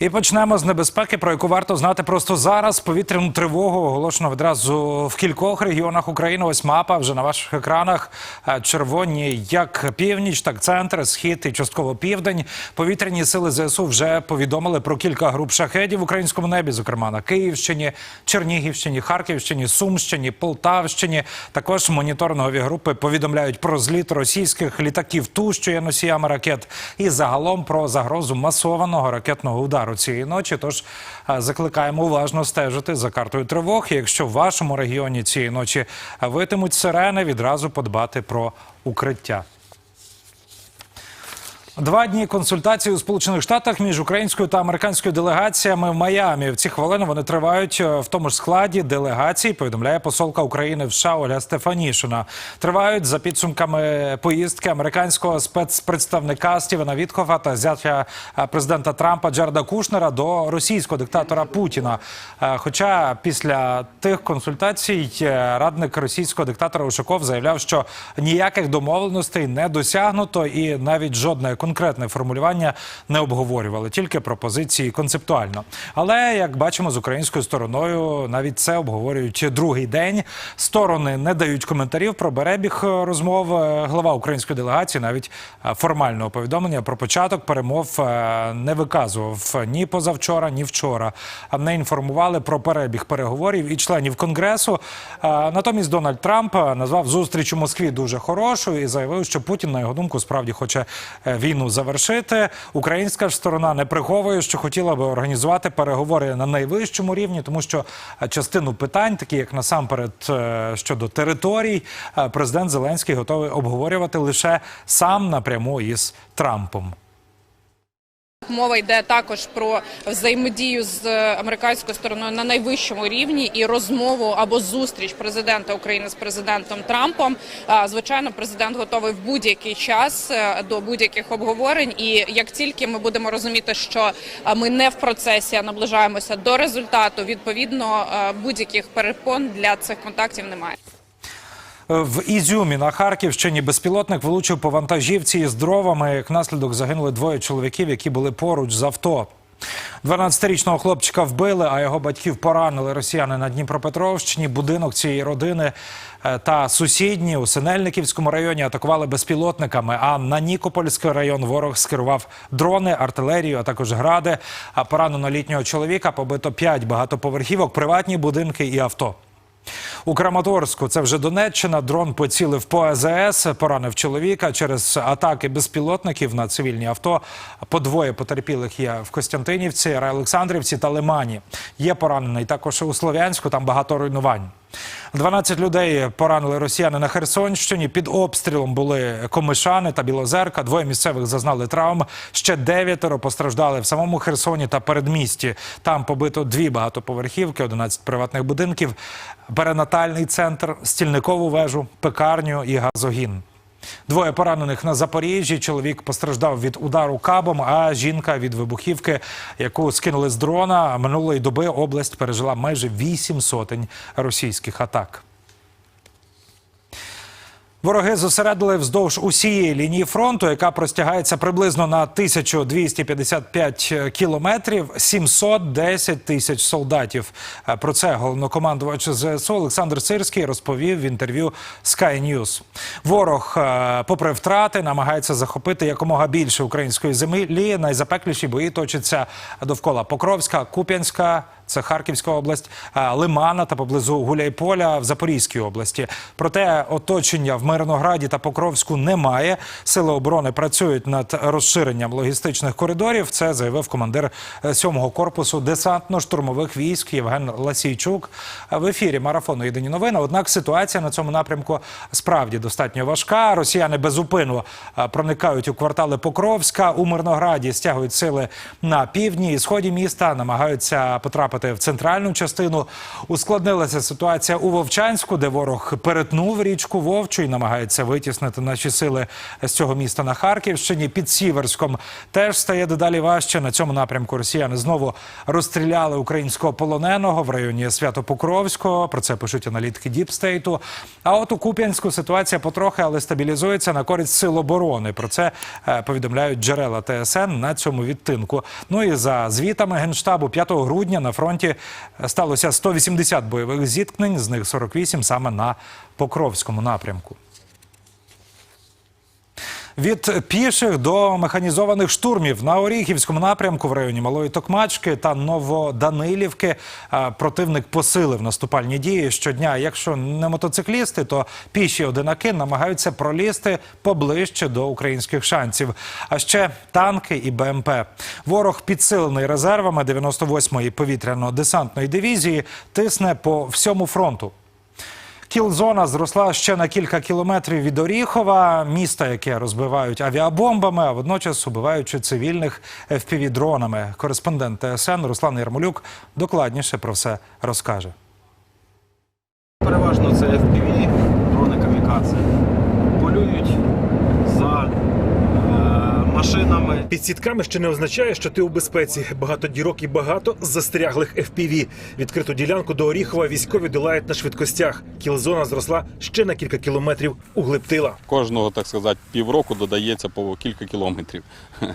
І почнемо з небезпеки, про яку варто знати просто зараз. Повітряну тривогу оголошено відразу в кількох регіонах України. Ось мапа вже на ваших екранах. Е, Червоні як північ, так центр, схід і частково південь. Повітряні сили ЗСУ вже повідомили про кілька груп шахедів в українському небі, зокрема на Київщині, Чернігівщині, Харківщині, Сумщині, Полтавщині. Також моніторингові групи повідомляють про зліт російських літаків ту, що є носіями ракет, і загалом про загрозу масованого ракетного удару цієї ночі. Тож е, закликаємо уважно стежити за картою тривог. Якщо в вашому регіоні цієї ночі витимуть сирени, відразу подбати про укриття. Два дні консультацій у Сполучених Штатах між українською та американською делегаціями в Майамі. В ці хвилини вони тривають е, в тому ж складі делегації. Повідомляє посолка України в США Оля Стефанішина. Тривають за підсумками поїздки американського спецпредставника Стівена Віткофа та зятя е, президента Трампа Джареда Кушнера до російського диктатора Путіна. Е, Хоча після тих консультацій радник російського диктатора Ушаков заявляв, що ніяких домовленостей не досягнуто, і навіть жодне конкретне формулювання не обговорювали, тільки пропозиції концептуально. Але як бачимо, з українською стороною навіть це обговорюють другий день. Сторони не дають коментарів про беребіг е, розмов. Е, Глава української делегації навіть е, формального повідомлення про початок перемов не виказував ні позавчора, ні вчора. А Не інформували про перебіг переговорів і членів конгресу. Натомість Дональд Трамп назвав зустріч у Москві дуже хорошою і заявив, що Путін, на його думку, справді хоче е, війну завершити. Українська ж сторона не приховує, що хотіла би організувати переговори на найвищому рівні, тому що е, частину питань, такі як насамперед е, щодо територій, е, президент Зеленський готовий обговорювати лише сам напряму із Трампом. Мова йде також про взаємодію з американською стороною на найвищому рівні і розмову або зустріч президента України з президентом Трампом. Звичайно, президент готовий в будь-який час е, до будь-яких обговорень. І як тільки ми будемо розуміти, що ми не в процесі, а наближаємося до результату, відповідно будь-яких перепон для цих контактів немає. В Ізюмі на Харківщині безпілотник влучив по вантажівці із дровами. Як наслідок загинули двоє чоловіків, які були поруч з авто. 12-річного хлопчика вбили, а його батьків поранили росіяни на Дніпропетровщині. Будинок цієї родини е, та сусідні у Синельниківському районі атакували безпілотниками. А на Нікопольський район ворог скерував дрони, артилерію, а також гради. А поранено літнього чоловіка побито 5 багатоповерхівок, приватні будинки і авто. У Краматорську це вже Донеччина. Дрон поцілив по АЗС, поранив чоловіка через атаки безпілотників на цивільні авто. По двоє потерпілих є в Костянтинівці, Райолександрівці та Лимані. Є поранений також у Слов'янську. Там багато руйнувань. 12 людей поранили росіяни на Херсонщині. Під обстрілом були Комишани та Білозерка. Двоє місцевих зазнали травм. Ще дев'ятеро постраждали в самому Херсоні та передмісті. Там побито дві багатоповерхівки, 11 приватних будинків, перинатальний центр, стільникову вежу, пекарню і газогін. Двоє поранених на Запоріжжі. Чоловік постраждав від удару кабом, а жінка від вибухівки, яку скинули з дрона. Минулої доби область пережила майже вісім сотень російських атак. Вороги зосередили вздовж усієї лінії фронту, яка простягається приблизно на 1255 кілометрів, 710 тисяч солдатів. Е, Про це головнокомандувач ЗСУ Олександр Сирський розповів в інтерв'ю Sky News. Ворог, е, попри втрати, намагається захопити якомога більше української землі. Найзапекліші бої точаться довкола Покровська, Куп'янська. Це Харківська область, е, Лимана та поблизу Гуляйполя в Запорізькій області. Проте оточення в Мирнограді та Покровську немає. Сили оборони працюють над розширенням логістичних коридорів. Це заявив командир е, 7-го корпусу десантно-штурмових військ Євген Ласійчук в ефірі марафону Єдині новини. Однак ситуація на цьому напрямку справді достатньо важка. Росіяни безупину е, проникають у квартали Покровська. У Мирнограді стягують сили на півдні і сході міста, намагаються потрапити потрапити в центральну частину. Ускладнилася ситуація у Вовчанську, де ворог перетнув річку Вовчу і намагається витіснити наші сили з цього міста на Харківщині. Під Сіверськом теж стає дедалі важче. На цьому напрямку росіяни знову розстріляли українського полоненого в районі Свято-Покровського. Про це пишуть аналітики Діпстейту. А от у Куп'янську ситуація потрохи, але стабілізується на користь сил оборони. Про це е, повідомляють джерела ТСН на цьому відтинку. Ну і за звітами генштабу 5 грудня на фронті сталося 180 бойових зіткнень, з них 48 саме на Покровському напрямку. Від піших до механізованих штурмів на Оріхівському напрямку в районі Малої Токмачки та Новоданилівки противник посилив наступальні дії щодня. Якщо не мотоциклісти, то піші одинаки намагаються пролізти поближче до українських шансів. А ще танки і БМП. Ворог підсилений резервами 98-ї повітряно-десантної дивізії тисне по всьому фронту. Кілзона зросла ще на кілька кілометрів від Оріхова, міста, яке розбивають авіабомбами, а водночас убиваючи цивільних FPV-дронами. Кореспондент ТСН Руслан Ярмолюк докладніше про все розкаже. Переважно це FPV, дрони камікадзе. Полюють Під сітками ще не означає, що ти у безпеці. Багато дірок і багато застряглих FPV. Відкриту ділянку до Оріхова військові долають на швидкостях. Кілзона зросла ще на кілька кілометрів у глиб кожного, так сказати, півроку додається по кілька кілометрів.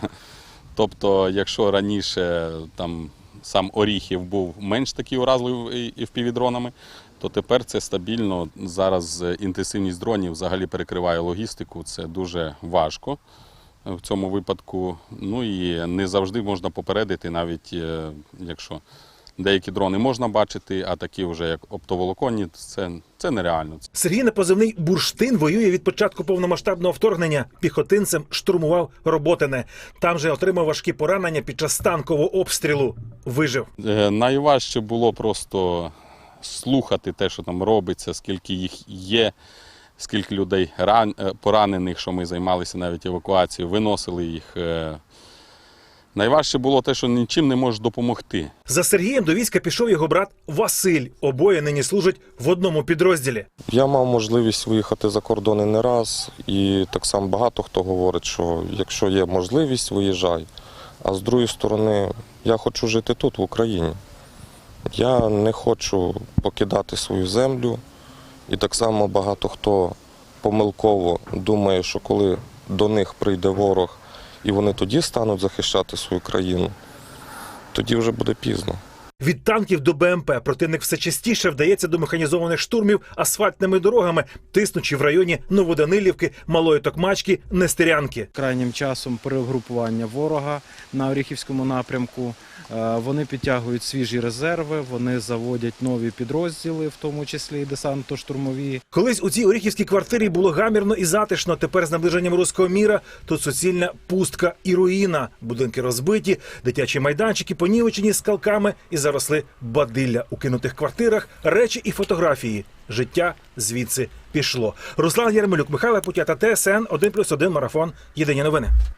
Тобто, якщо раніше там сам Оріхів був менш такий уразливий і впівдронами, то тепер це стабільно. Зараз інтенсивність дронів взагалі перекриває логістику. Це дуже важко в цьому випадку. Ну і не завжди можна попередити, навіть е, якщо деякі дрони можна бачити, а такі вже як оптоволоконні, це, це нереально. Сергій на позивний бурштин воює від початку повномасштабного вторгнення. Піхотинцем штурмував Роботине. Там же отримав важкі поранення під час танкового обстрілу. Вижив. Е, Найважче було просто слухати те, що там робиться, скільки їх є, скільки людей ран... е, поранених, що ми займалися навіть евакуацією, виносили їх. е. Найважче було те, що нічим не можеш допомогти. За Сергієм до війська пішов його брат Василь. Обоє нині служать в одному підрозділі. Я мав можливість виїхати за кордони не раз, і так само багато хто говорить, що якщо є можливість, виїжджай. А з другої сторони, я хочу жити тут, в Україні. Я не хочу покидати свою землю. І так само багато хто помилково думає, що коли до них прийде ворог і вони тоді стануть захищати свою країну, тоді вже буде пізно. Від танків до БМП противник все частіше вдається до механізованих штурмів асфальтними дорогами, тиснучи в районі Новоданилівки, Малої Токмачки, Нестерянки. Крайнім часом перегрупування ворога на Оріхівському напрямку. Е, Вони підтягують свіжі резерви, вони заводять нові підрозділи, в тому числі і десантно-штурмові. Колись у цій оріхівській квартирі було гамірно і затишно. Тепер з наближенням руського міра тут суцільна пустка і руїна. Будинки розбиті, дитячі майданчики понівечені скалками і заросли бадилля у кинутих квартирах, речі і фотографії. Життя звідси пішло. Руслан Ярмелюк, Михайло Путята, ТСН 1+,1 марафон. Єдині новини.